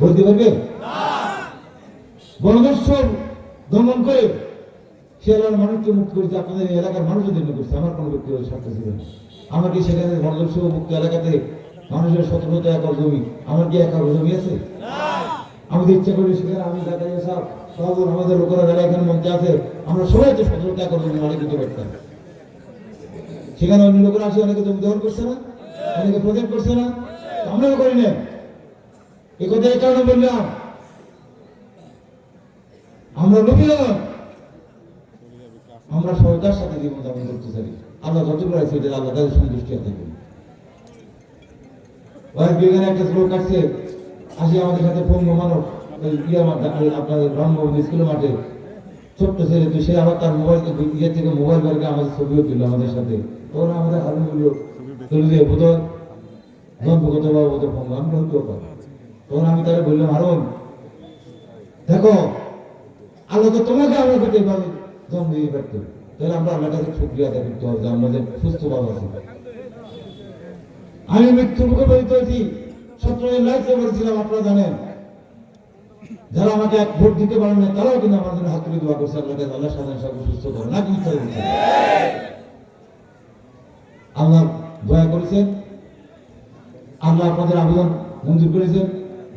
বলতে পারবে? বনদস্যর দমন করে সে মানুষকে মুক্ত করেছে, আপনাদের এলাকার মানুষের জন্য করছে, আমার কোনো ব্যক্তিগত স্বার্থ ছিল না। আমার কি সেখানে বনদস্য মুক্ত এলাকাতে মানুষের শত একর জমি, আমার কি একর জমি আছে? আমাদের ইচ্ছা করি সেখানে আমি জাকারিয়া সাহেব সহজন আমাদের লোকেরা যারা এখানে মঞ্চে আছে, আমরা সবাই শত শত একর জমি মালিক দিতে পারতাম। সেখানে অন্য লোকেরা আসে, অনেকে জমি দখল করছে না, অনেকে প্রজেক্ট করছে না আমরাও করি না এ কথা এই কারণে বললাম। আমরা আমরা সরকার সাথে জীবন যাপন করতে চাই। আল্লাহ আল্লাহ তাদের সন্তুষ্টি আছে এখানে একটা শ্লোক আসছে আসি আমাদের সাথে পঙ্গু মানব আপনাদের মাঠে ছোট্ট ছেলে তো, সে আবার তার মোবাইল ইয়ে থেকে মোবাইল বের করে আমাদের ছবিও দিল আমাদের সাথে। তখন আমাদের হারুন বলল তুলে দিয়ে বোধ জন্মগত বা বোধ পঙ্গু আমি হইতেও পারি। তখন আমি তাকে বললাম হারুন দেখো, আল্লাহ তো তোমাকে আমরা করতে পারি জন্ম দিয়ে পারতো। তাহলে আমরা আল্লাহ কাছে শুক্রিয়া আদায় করতে হবে, যে সুস্থ বাবা আছে। আমি মৃত্যুর মুখে পরিচিত হয়েছি, সতেরো লাইফে বলেছিলাম আপনারা জানেন। যারা আমাকে এক ভোট দিতে পারেন না তারাও কিন্তু আমার জন্য হাত তুলে দোয়া করছে আল্লাহ কাছে আল্লাহ সাধারণ সব সুস্থ করে না কিন্তু আল্লাহ দয়া করেছেন, আল্লাহ আপনাদের আবেদন মঞ্জুর করেছেন।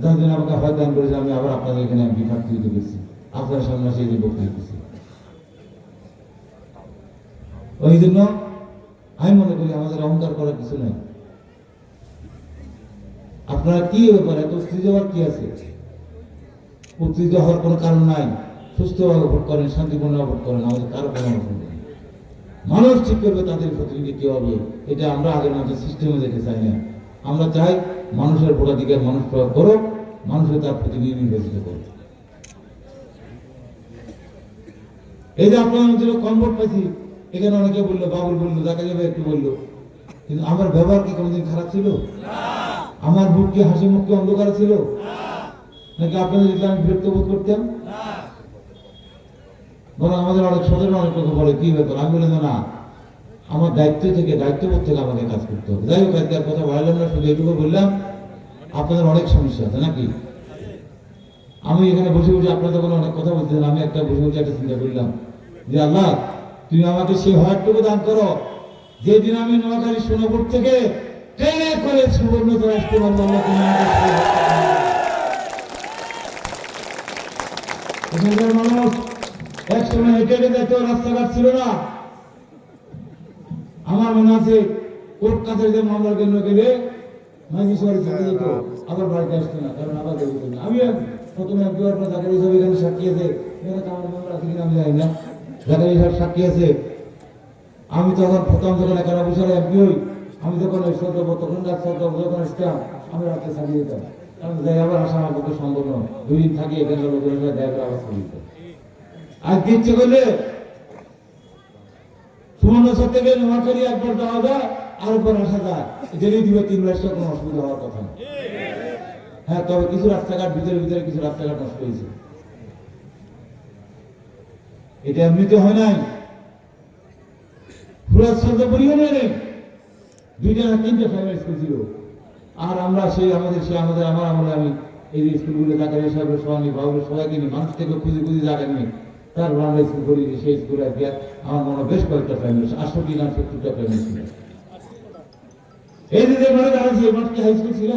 জন্য আমাকে হয় দান করেছে আমি আবার আপনাদের এখানে এমপি প্রার্থী দিতে পেরেছি আপনার সামনে সেই যে বক্তব্য দিতেছি। ওই জন্য আমি মনে করি আমাদের অহংকার করার কিছু নাই। আপনারা কি ব্যাপার এত উত্তেজিত হওয়ার কি আছে? উত্তেজিত হওয়ার কোনো কারণ নাই। সুস্থভাবে ভোট করেন, শান্তিপূর্ণ ভোট করেন, আমাদের কারও কোনো অভাব নেই। মানুষ ঠিক করবে, তাদের প্রতিনিধি কি হবে। এটা আমরা আগের মতো সিস্টেমে দেখে চাই না। আমরা চাই মানুষের ভোটাধিকার মানুষ প্রয়োগ করুক মানুষের তার প্রতিনিধি নির্বাচিত করুক। এই যে আপনার কনভার্ট পাইছি এখানে অনেকে বলল বাবুল বলল দেখা যাবে একটু বলল কিন্তু আমার ব্যবহার কি কোনোদিন খারাপ ছিল? আমার বুক কি হাসি মুখ কি অন্ধকার ছিল? নাকি আপনাদের যদি আমি বিরক্ত বোধ করতাম? বরং আমাদের অনেক সদর অনেক লোক বলে কি ব্যাপার? আমি বললাম না। আমার দায়িত্ব থেকে দায়িত্ববোধ থেকে আমাকে কাজ করতে হবে। যাই হোক, আজকে কথা বাড়ালাম না, শুধু এটুকু বললাম, আপনাদের অনেক সমস্যা আছে নাকি? আমি এখানে বসে বসে আপনার তখন অনেক কথা বলতেছেন আমি একটা বসে বসে একটা চিন্তা করলাম যে আল্লাহ, তুমি আমাকে সেই হওয়ারটুকু দান করো, যেদিন আমি নোয়াখালী সোনাপুর থেকে ট্রেনে করে সুবর্ণচর আসতে পারব, আল্লাহ মানুষ এক সময় হেঁটে হেঁটে যেত রাস্তাঘাট ছিল না। আমার মনে আছে কোর্ট কাছারিতে মামলার জন্য গেলে চলে যেত? আবার বাড়িতে আসতো না কারণ আবার বের হতো না। আমি প্রথমে এক দুবার পর জাকারি সাহেব এখানে সাক্ষী আছে। এখানে মামলা আছে কিনা আমি জানি না। জাকারি সাহেব সাক্ষী আছে। আমি তখন প্রথম যখন এখানে বসে এমপি হই আমি যখন ওই সদ্য তখন রাত সদ্য যখন আসতাম আমি রাতে সারিয়ে যেতাম কারণ যাই আবার আসা আমার পক্ষে সম্ভব নয়। দুই দিন থাকি এখানে লোকের দেখা করে আবার চলে যেতাম আজ ইচ্ছে করলে একবার যায়, আর একবার আসা যায়। দিবে তিন মাস, কোনো অসুবিধা হওয়ার কথা হ্যাঁ তবে কিছু রাস্তাঘাট, ভিতরে ভিতরে কিছু রাস্তাঘাট নষ্ট হয়েছে। এটা এমনিতে হয় নাই। ফুরাজ দুইটা না প্রাইমারি স্কুল ছিল। আর আমরা সেই আমাদের সেই আমাদের, আমার আমলে আমি এই স্কুলগুলো জায়গায় সাহেবের সবাই বাবুর সবাইকে নিয়ে, মানুষ থেকে খুঁজে খুঁজে জায়গা নিয়ে তার আমরা স্কুল করি সেই স্কুলে গিয়ে আমার মনে বেশ কয়েকটা প্রাইমারি আটষট্টি না সত্তরটা প্রাইমারি ছিল এই যে যে মাঠে দাঁড়াচ্ছি এই মাঠ কি হাই স্কুল ছিল?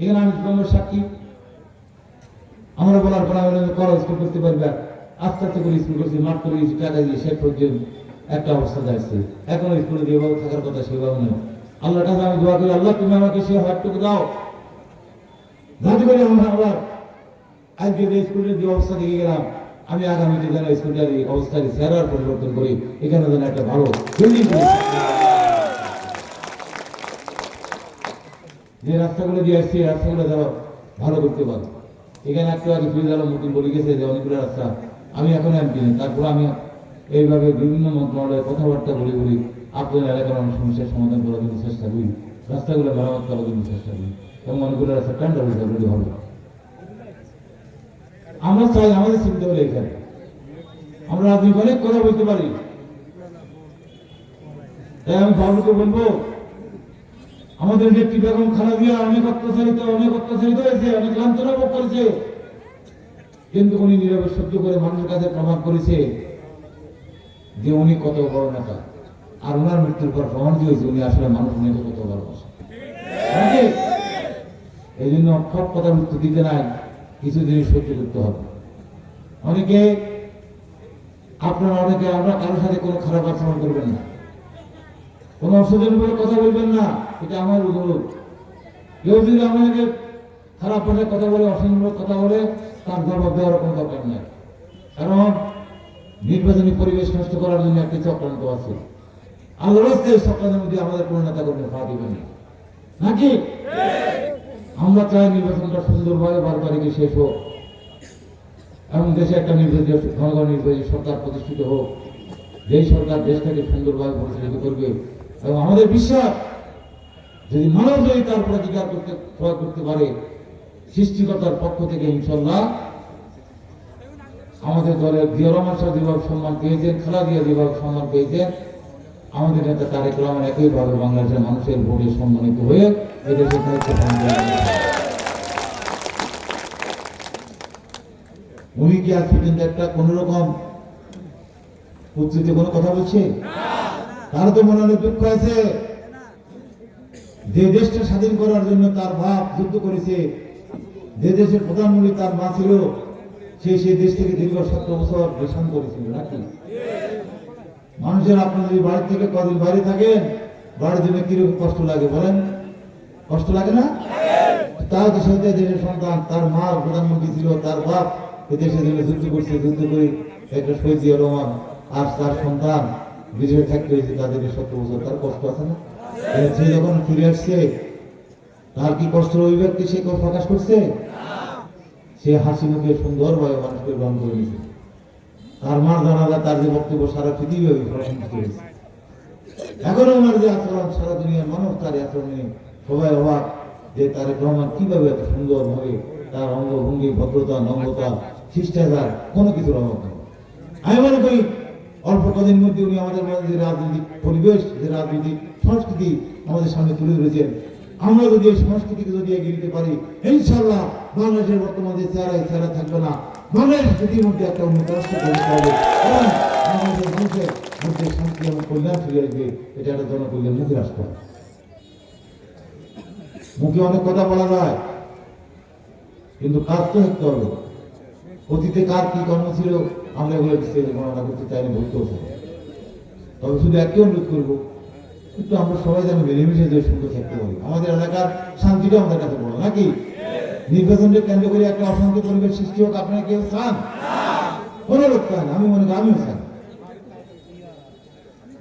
এখানে আমি তোমার সাক্ষী। আমরা বলার পর আমি বললাম, করো স্কুল করতে পারবে আস্তে আস্তে করে স্কুল করছি মাঠ করে গেছি টাকা দিয়ে শেষ পর্যন্ত একটা অবস্থা যাচ্ছে। এখন স্কুলে যেভাবে থাকার কথা সেভাবে নেই আল্লাহ কাছে আমি দোয়া করি আল্লাহ তুমি আমাকে সে হাতটুকু দাও। যাতে করে আমরা আবার আজকে যে স্কুলের যে অবস্থা দেখে গেলাম আমি আগামীতে যেন স্কুলটার এই অবস্থাকে চেহারার পরিবর্তন করি, এখানে যেন একটা ভালো বিল্ডিং যে রাস্তাগুলো দিয়ে আসছি রাস্তাগুলো যেন ভালো করতে পারো। এখানে একটু আগে ফিরে আলম মতিন বলে গেছে যে অনেকগুলো রাস্তা আমি এখন এমপি নেই। তারপর আমি এইভাবে বিভিন্ন মন্ত্রণালয়ে কথাবার্তা বলি বলি আপনার এলাকার অনেক সমস্যার সমাধান করার জন্য চেষ্টা করি। রাস্তাগুলো মেরামত করার জন্য চেষ্টা করি। এবং অনেকগুলো রাস্তা টেন্ডার অলরেডি হবে আমরা চাই আমাদের চিন্তা হলে এখানে। আমরা রাজনীতি অনেক কথা বলতে পারি। তাই আমি বাবুকে বলব, আমাদের নেত্রী বেগম খালেদা অনেক অত্যাচারিত অনেক অত্যাচারিত হয়েছে, অনেক লাঞ্ছনা ভোগ করেছে। কিন্তু উনি নীরবে সহ্য করে মানুষের কাছে প্রমাণ করেছে যে উনি কত বড় নেতা। আর ওনার মৃত্যুর পর প্রমাণ দিয়েছে উনি আসলে মানুষ, উনি কত ভালোবাসে। এই জন্য সব কথার উত্তর দিতে নাই। কিছু জিনিস সহ্য করতে হবে। অনেকে আপনারা অনেকে আমরা কারোর সাথে কোনো খারাপ আচরণ করবেন না। কোনো অসুবিধার উপরে কথা বলবেন না, এটা আমার অনুরোধ। কেউ যদি আমাদেরকে খারাপ ভাষায় কথা বলে অসুন্দর কথা বলে, তার জবাব দেওয়ার কোনো দরকার নেই। কারণ নির্বাচনী পরিবেশ নষ্ট করার জন্য একটি চক্রান্ত আছে। আল্লাহ চক্রান্তের মধ্যে আমাদের কোনো নেতা কর্মী পা দিবেন নাকি? আমরা চাই নির্বাচনটা সুন্দরভাবে বারো তারিখে শেষ হোক এবং দেশে একটা নির্বাচিত জনগণ নির্বাচিত সরকার প্রতিষ্ঠিত হোক। যেই সরকার দেশটাকে সুন্দরভাবে পরিচালিত করবে। এবং আমাদের বিশ্বাস, যদি মানব যদি তার প্রতিকার করতে, প্রয়োগ করতে পারে, সৃষ্টিকর্তার পক্ষ থেকে ইনশাল্লাহ আমাদের দলের জিয়া রহমান যেভাবে সম্মান পেয়েছেন খেলা দিয়া যেভাবে সম্মান পেয়েছেন, আমাদের নেতা তারেক রহমান একইভাবে বাংলাদেশের মানুষের ভোটে সম্মানিত হয়ে উনি কি আজ পর্যন্ত একটা কোন রকম কোনো কথা বলছে? তার তো মনে অনেক দুঃখ আছে। যে দেশটা স্বাধীন করার জন্য তার বাপ যুদ্ধ করেছে, যে দেশের প্রধানমন্ত্রী তার মা ছিল, সে সেই দেশ থেকে দীর্ঘ সতেরো বছর দেশান করেছিল, নাকি? মানুষের আপনার যদি বাড়ি থেকে কদিন বাইরে থাকেন, বাড়ির জন্য কীরকম কষ্ট লাগে বলেন? কষ্ট লাগে না? তার সাথে দেশের সন্তান, তার মা প্রধানমন্ত্রী ছিল, তার বাপ দেশের জন্য যুদ্ধ করছে, যুদ্ধ করে একটা শহীদ জিয়া রহমান আর তার সন্তান বিজয় থাকতে হয়েছে, তাদের সত্তর বছর। তার কষ্ট আছে না? সে যখন ফিরে আসছে, তার কি কষ্ট অভিব্যক্তি সে প্রকাশ করছে? সে হাসি মুখে সুন্দরভাবে মানুষকে গ্রহণ করে নিয়েছে। তার মার জানালা তার যে বক্তব্য, সারা পৃথিবী প্রশংসিত হয়েছে। এখনও ওনার যে আচরণ, সারা দুনিয়ার মানুষ তার আচরণে সবাই অবাক যে তার রহমান কীভাবে এত সুন্দর ভাবে তার অঙ্গভঙ্গি, ভদ্রতা, নম্রতা, শিষ্টাচার, কোনো কিছুর অভাব নেই। আমি মনে করি অল্প কদিন মধ্যে উনি আমাদের মাঝে যে রাজনৈতিক পরিবেশ, যে রাজনৈতিক সংস্কৃতি আমাদের সামনে তুলে ধরেছেন, আমরা যদি এই সংস্কৃতিকে যদি এগিয়ে নিতে পারি ইনশাল্লাহ বাংলাদেশের বর্তমান যে চেহারা চেহারা থাকবে না। বাংলাদেশ পৃথিবীর মধ্যে একটা উন্নত রাষ্ট্র তুলতে হবে। এবং বাংলাদেশের মানুষের মধ্যে শান্তি এবং কল্যাণ ফিরে আসবে, এটা একটা জনকল্যাণমুখী রাষ্ট্র। মুখে অনেক কথা বলা যায়, কিন্তু কাজ তো করতে হবে। অতীতে কার কি কর্ম ছিল, আমরা এগুলো গণনা করতে চাইনি বলতেও চাই তবে শুধু একটি অনুরোধ করব কিন্তু আমরা সবাই যেন মিলেমিশে যে সুন্দর থাকতে পারি। আমাদের এলাকার শান্তিটা আমাদের কাছে বড়, নাকি? নির্বাচনকে কেন্দ্র করে একটা অশান্তি পরিবেশ সৃষ্টি হোক, আপনারা কেউ চান? কোনো লোক চান আমি মনে করি আমিও চান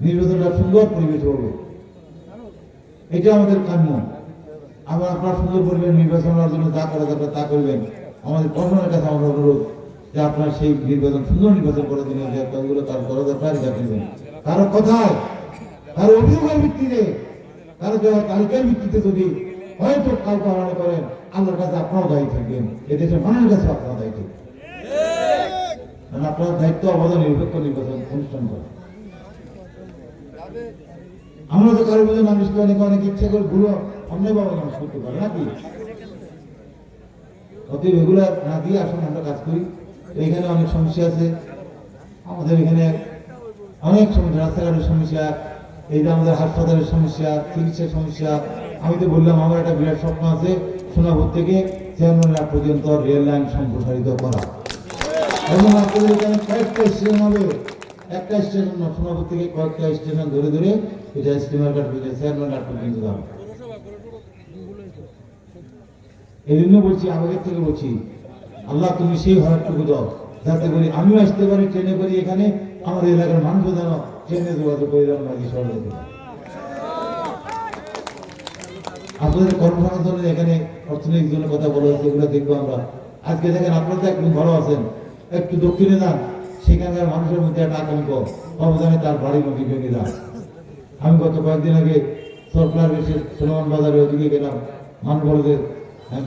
নির্বাচনটা সুন্দর পরিবেশ হবে। এটা আমাদের কাম্য। আবার আপনার সুন্দর করবেন, নির্বাচন হওয়ার জন্য যা করা দরকার তা করবেন। আমাদের প্রশাসনের কাছে আমার অনুরোধ যে আপনার সেই নির্বাচন, সুন্দর নির্বাচন করার জন্য যে কাজগুলো তার করা দরকার এটা করবেন কারও কথায়, কারও অভিযোগের ভিত্তিতে, কারও দেওয়া তালিকার ভিত্তিতে যদি হয়তো কাউকে মনে করেন, আল্লাহর কাছে আপনারাও দায়ী থাকবেন। এদেশের মানুষের কাছে আপনারা দায়ী থাকবেন। আপনার দায়িত্ব, অবদান, নিরপেক্ষ নির্বাচন অনুষ্ঠান করা আমরা তো কারও অনেক অনেক ইচ্ছা করে ভুলো নাকি? অতএব না দিয়ে আসুন, আমরা কাজ করি। এখানে অনেক সমস্যা আছে। আমাদের এখানে অনেক সমস্যা, রাস্তাঘাটের সমস্যা, এই যে আমাদের হাসপাতালের সমস্যা, চিকিৎসার সমস্যা। আমি তো বললাম, আমার একটা বিরাট স্বপ্ন আছে, সোনাপুর থেকে চেয়ারম্যান পর্যন্ত রেল লাইন সম্প্রসারিত করা। এবং আপনাদের এখানে কয়েকটা স্টেশন হবে। একটা স্টেশন না সোনাপুর থেকে কয়েকটা স্টেশন ধরে ধরে, এটা স্টিমার পর্যন্ত চেয়ারম্যান ঘাট পর্যন্ত যাবে। এই জন্য বলছি আগের থেকে বলছি, আল্লাহ তুমি সেই ভাড়াটুকু দাও, যাতে করে আমিও আসতে পারি, ট্রেনে করি এখানে আমাদের এলাকার মানুষও যেন ট্রেনে যোগাযোগ করে যেন যেতে পারে। আপনাদের কর্মসংস্থানের এখানে অর্থনৈতিক জন্য কথা বলা হচ্ছে, এগুলো দেখব আমরা আজকে দেখেন আপনারা তো একদম ভালো আছেন, একটু দক্ষিণে যান, সেখানকার মানুষের মধ্যে একটা আতঙ্ক, অবদানে তার বাড়ি নদী ভেঙে যান আমি গত কয়েকদিন আগে সরকার বেশি বাজারে ওদিকে গেলাম মানুষ বলদের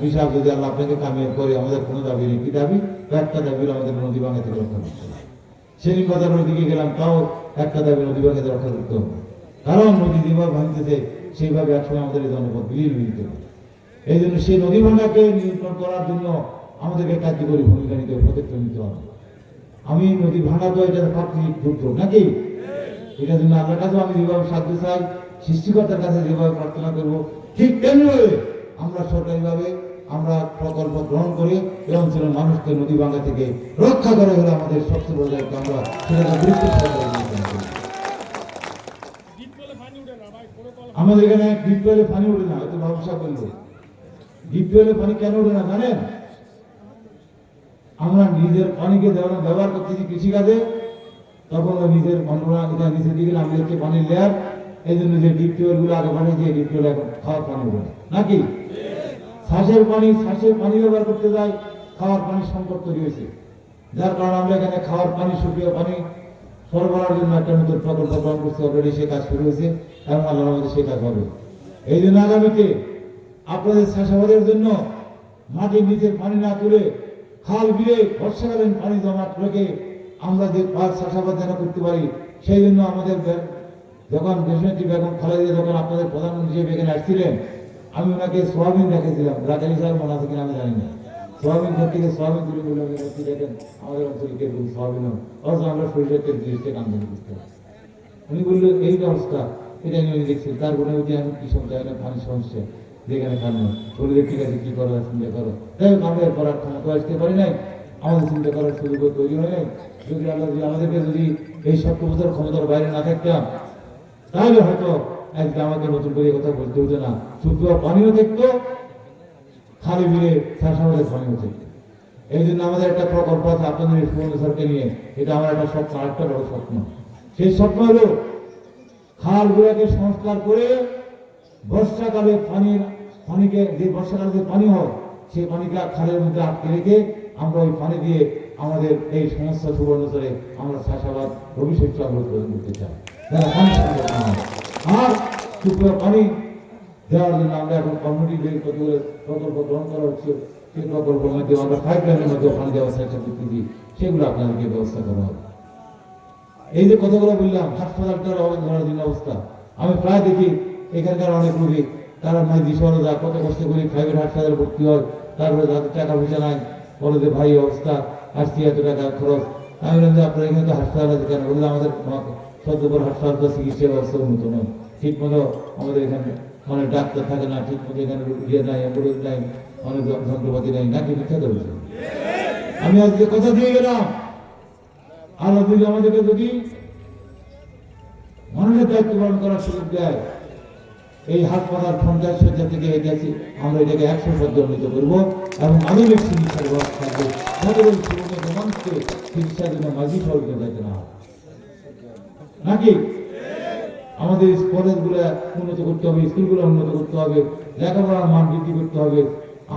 বিশাল যদি আল্লাহ আপনাকে কামিয়ে করে, আমাদের কোনো দাবি নেই। কি দাবি? একটা দাবি আমাদের নদী থেকে রক্ষা করতে হবে। সেদিন বাজার ওইদিকে গেলাম, তাও একটা দাবি নদী ভাঙাতে রক্ষা করতে হবে কারণ নদী যেভাবে ভাঙতেছে, সেইভাবে একসময় আমাদের এই জনপদ বিলীন হয়ে যেতে এই জন্য সেই নদী ভাঙাকে নিয়ন্ত্রণ করার জন্য আমাদেরকে কার্যকরী ভূমিকা নিতে হবে পদক্ষেপ নিতে হবে। আমি নদী ভাঙা তো এটা প্রাকৃতিক দুর্যোগ নাকি? এটার জন্য আপনার কাছেও আমি যেভাবে সাহায্য চাই, সৃষ্টিকর্তার কাছে যেভাবে প্রার্থনা করব, ঠিক তেমনিভাবে আমরা সরকারিভাবে আমরা প্রকল্প গ্রহণ করে এই অঞ্চলের মানুষকে নদী ভাঙা থেকে রক্ষা করা হলে আমাদের সবচেয়ে বড় দায়িত্ব আমরা। আমাদের এখানে ডিপ ওয়েলে পানি ওঠে না হয়তো ব্যবসা করল। ডিপ ওয়েলে পানি কেন ওঠে না, জানেন? আমরা নিজের পানিকে যখন ব্যবহার করতেছি কৃষিকাজে, তখন নিজের পানিগুলো এটা নিচের দিকে নামে হচ্ছে পানির লেয়ার এই জন্য যে ডিপ টিউবওয়েলগুলো আগে বানিয়েছে ডিপ টিউবওয়েল এখন খাওয়ার পানি ওঠে নাকি? শ্বাসের পানি শ্বাসের পানি ব্যবহার করতে যাই খাওয়ার পানির সংকট তৈরি হয়েছে। যার কারণে আমরা এখানে খাওয়ার পানি সুপ্রিয় পানি, সরবরাহের জন্য একটা নতুন প্রকল্প গ্রহণ করতে অলরেডি সে কাজ শুরু হয়েছে, এবং আল্লাহর মধ্যে সে কাজ হবে। এই জন্য আগামীতে আপনাদের চাষাবাদের জন্য মাটির নিচের পানি না তুলে খাল বিলে বর্ষাকালীন পানি জমাট রেখে আমরা যে চাষাবাদ যেন করতে পারি, সেই জন্য আমাদের যখন দেশনেত্রী বেগম খালেদা যখন আপনাদের প্রধানমন্ত্রী হিসেবে এখানে আসছিলেন আমি ওনাকে সোয়াবিন রেখেছিলাম রাজালি সাহেব মনে আছে কিনা আমি জানি না। সোয়াবিন ক্ষেত থেকে সোয়াবিন তুলে বলে আমি বলছি, দেখেন আমাদের অঞ্চলে কে বলি সোয়াবিন অথচ আমরা সরিষার তেল থেকে আমদানি করতে উনি বললেন এই অবস্থা। এটা নিয়ে উনি দেখছেন তারপরে ওই যে আমি কৃষক যাই না পানি সমস্যা। যেখানে খান বলে ঠিক আছে কি করো চিন্তা করো। যাই হোক এর করার ক্ষমতা আসতে পারি নাই। আমাদের চিন্তা করার সুযোগ তৈরি হয় নাই। যদি আল্লাহ যদি আমাদেরকে যদি এই সত্যবোধের ক্ষমতার বাইরে না থাকতাম তাহলে হয়তো আজকে আমাকে নতুন করে কথা বলতে হতো না। শুদ্ধ পানিও থাকতো খালি বিলে চাষাবাদের পানিও থাকতো এই জন্য আমাদের একটা প্রকল্প আছে আপনাদের সুমন স্যারকে নিয়ে। এটা আমার একটা স্বপ্ন, আরেকটা বড় স্বপ্ন। সেই স্বপ্ন হলো খালগুলোকে সংস্কার করে বর্ষাকালে পানির, পানিকে যে বর্ষাকালে যে পানি হয়, সেই পানিকে খালের মধ্যে আটকে রেখে আমরা ওই পানি দিয়ে আমাদের এই সমস্যা সুবর্ণচরে আমরা চাষাবাদ ভবিষ্যৎ আমরা করতে চাই। আর শুকনো পানি দেওয়ার জন্য আমরা এখন কমিউনিটি বেস কতগুলো প্রকল্প গ্রহণ করা হচ্ছে। সেই প্রকল্পের মধ্যে আমরা পাইপ লাইনের মধ্যে পানি দেওয়ার চেষ্টা করতেছি সেগুলো আপনাদেরকে ব্যবস্থা করা হবে। এই যে কথাগুলো বললাম হাসপাতালটার অবস্থা ধরার জন্য অবস্থা। আমি প্রায় দেখি, এখানকার অনেক রোগী, তারা নয় দিশারও যা কত কষ্ট করে প্রাইভেট হাসপাতালে ভর্তি হয়, তারপরে তাদের টাকা পয়সা নাই, বলে যে, ভাই অবস্থা আসছি এত টাকা খরচ? আমি বললাম, যে, আপনার এখানে তো হাসপাতাল আছে কেন? বললে আমাদের সদ্যপুর হাসপাতাল চিকিৎসা ব্যবস্থা উন্নত নয়। ঠিক মতো আমাদের এখানে অনেক ডাক্তার থাকে না, ঠিক মতো এখানে ইয়ে নাই, অ্যাম্বুলেন্স নাই, অনেক যন্ত্রপাতি নাই, নাকি মিথ্যা বলছে আমি আজকে কথা দিয়ে গেলাম। আল্লাহ যদি আমাদেরকে যদি মানুষের দায়িত্ব পালন করার সুযোগ দেয়, এই হাসপাতাল পঞ্চাশ শয্যা থেকে গেছি, আমরা এটাকে একশো শয্যা উন্নীত করব এবং আধুনিক চিকিৎসার ব্যবস্থা থাকবে যাতে ওই সুবিধা মানুষকে চিকিৎসার জন্য মাঝি সরকার যাতে না হয়। নাকি? আমাদের কলেজ কলেজগুলো উন্নত করতে হবে, স্কুলগুলো উন্নত করতে হবে, লেখাপড়ার মান বৃদ্ধি করতে হবে।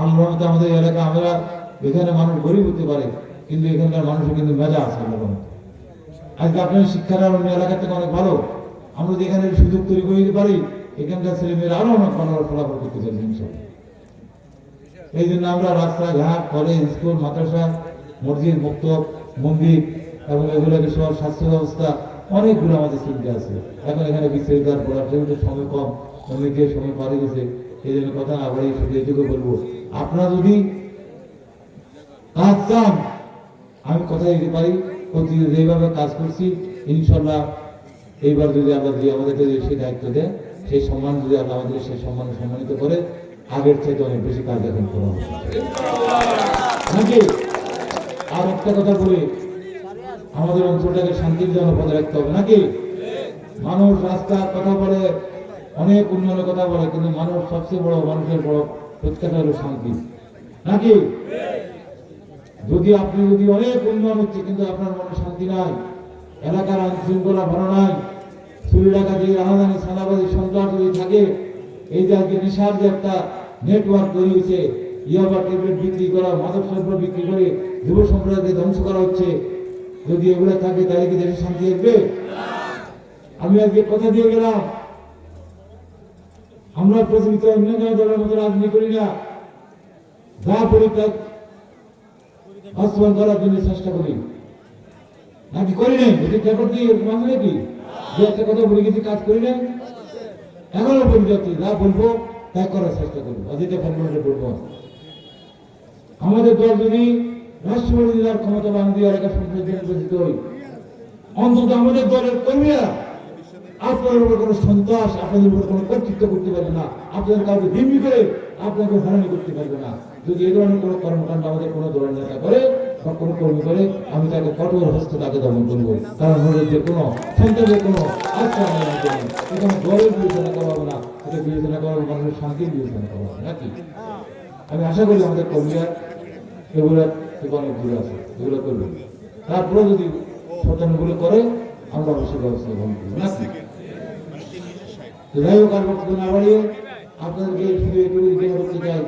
আল্লাহ আমাদের এলাকা আমরা এখানে মানুষ গরিব হতে পারে, কিন্তু এখানকার মানুষের কিন্তু মেজা আছে রহমতে। আজকে আপনার শিক্ষার অন্য এলাকার থেকে অনেক ভালো। আমরা যদি এখানে সুযোগ তৈরি করে দিতে পারি, এখানকার ছেলেমেয়েরা আরও অনেক ভালো ফলাফল করতে ইনশাল্লাহ। এই জন্য আমরা রাস্তাঘাট, কলেজ, স্কুল, মাদ্রাসা, মসজিদ, মুক্ত, মন্দির এবং এগুলোকে সহ স্বাস্থ্য ব্যবস্থা অনেকগুলো আমাদের চিন্তা আছে। এখন এখানে বিস্তারিত আর বলার যেহেতু সময় কম অনেকে সময় পারে গেছে এই জন্য কথা না এই শুধু এটুকু বলব। আপনারা যদি কাজ চান, আমি কথা দিতে পারি প্রতি যেভাবে কাজ করছি। ইনশাল্লাহ এইবার যদি আল্লাহ যদি আমাদেরকে যদি সেই দায়িত্ব দেয় সেই সম্মান যদি আল্লাহ আমাদের সেই সম্মান সম্মানিত করে, আগের থেকে অনেক বেশি কাজ এখন করা হবে। আর একটা কথা বলি আমাদের অঞ্চলটাকে শান্তির জন্য বজায় রাখতে হবে। নাকি? মানুষ রাস্তার কথা বলে, অনেক উন্নয়নের কথা বলে, কিন্তু মানুষ সবচেয়ে বড়, মানুষের বড় প্রত্যাশা হলো শান্তি। নাকি? যদি আপনি যদি অনেক উন্নয়ন হচ্ছে, কিন্তু আপনার মনে শান্তি নাই, এলাকার আইন শৃঙ্খলা ভালো নাই, চুরি ডাকাতি রাহাজানি সাদাবাদী সন্ত্রাস যদি থাকে, এই যে আজকে নেশার যে একটা নেটওয়ার্ক তৈরি হয়েছে, ইয়াবা ট্যাবলেট বিক্রি করা মাদক দ্রব্য বিক্রি করে যুব সম্প্রদায়কে ধ্বংস করা হচ্ছে যদি এগুলো থাকে তাহলে কি দেশে শান্তি আসবে? আমি আজকে কথা দিয়ে গেলাম। আমরা প্রচলিত অন্য কোনো দলের মতো রাজনীতি করি না। যা পরীক্ষা বাস্তবায়ন করার জন্য চেষ্টা করি। নাকি করি নাই? যদি রেকর্ড নাকি? যে একটা কথা বলে গেছি, কাজ করি নাই? এখনও পর্যন্ত যা বলব তাই করার চেষ্টা করব। অজিতে ফেলব বলব। আমাদের দল যদি রাষ্ট্রপতি জেলার ক্ষমতা বান দিয়ে এলাকা সংসদ নির্বাচিত হই অন্তত আমাদের দলের কর্মীরা আপনাদের উপর কোনো সন্ত্রাস, আপনাদের উপর কোনো কর্তৃত্ব করতে পারবে না। আপনাদের কাউকে জিম্মি করে আপনাকে হরানি করতে পারবে না। যদি এই ধরনের কোনো কর্মকাণ্ড আমাদের কোনো দলের নেতা করে, বা কোনো কর্মী করে, আমি তাকে কঠোর হস্ত তাকে দমন করব। কারণ আমাদের যে কোনো সন্তানের কোনো আচ্ছা আমি রাখব না এখানে দলের বিবেচনা করা হবে না। এটা বিবেচনা করা হবে মানুষের শান্তির বিবেচনা করা হবে, নাকি? আমি আশা করি আমাদের কর্মীরা এগুলো থেকে ঘুরে আসে এগুলো করবে তারপরে যদি সচেতনগুলো করে আমরা অবশ্যই ব্যবস্থা গ্রহণ করব। নাকি যাই হোক আর বক্তব্য না বাড়িয়ে আপনাদেরকে শুধু একটু জিজ্ঞাসা করতে চাই।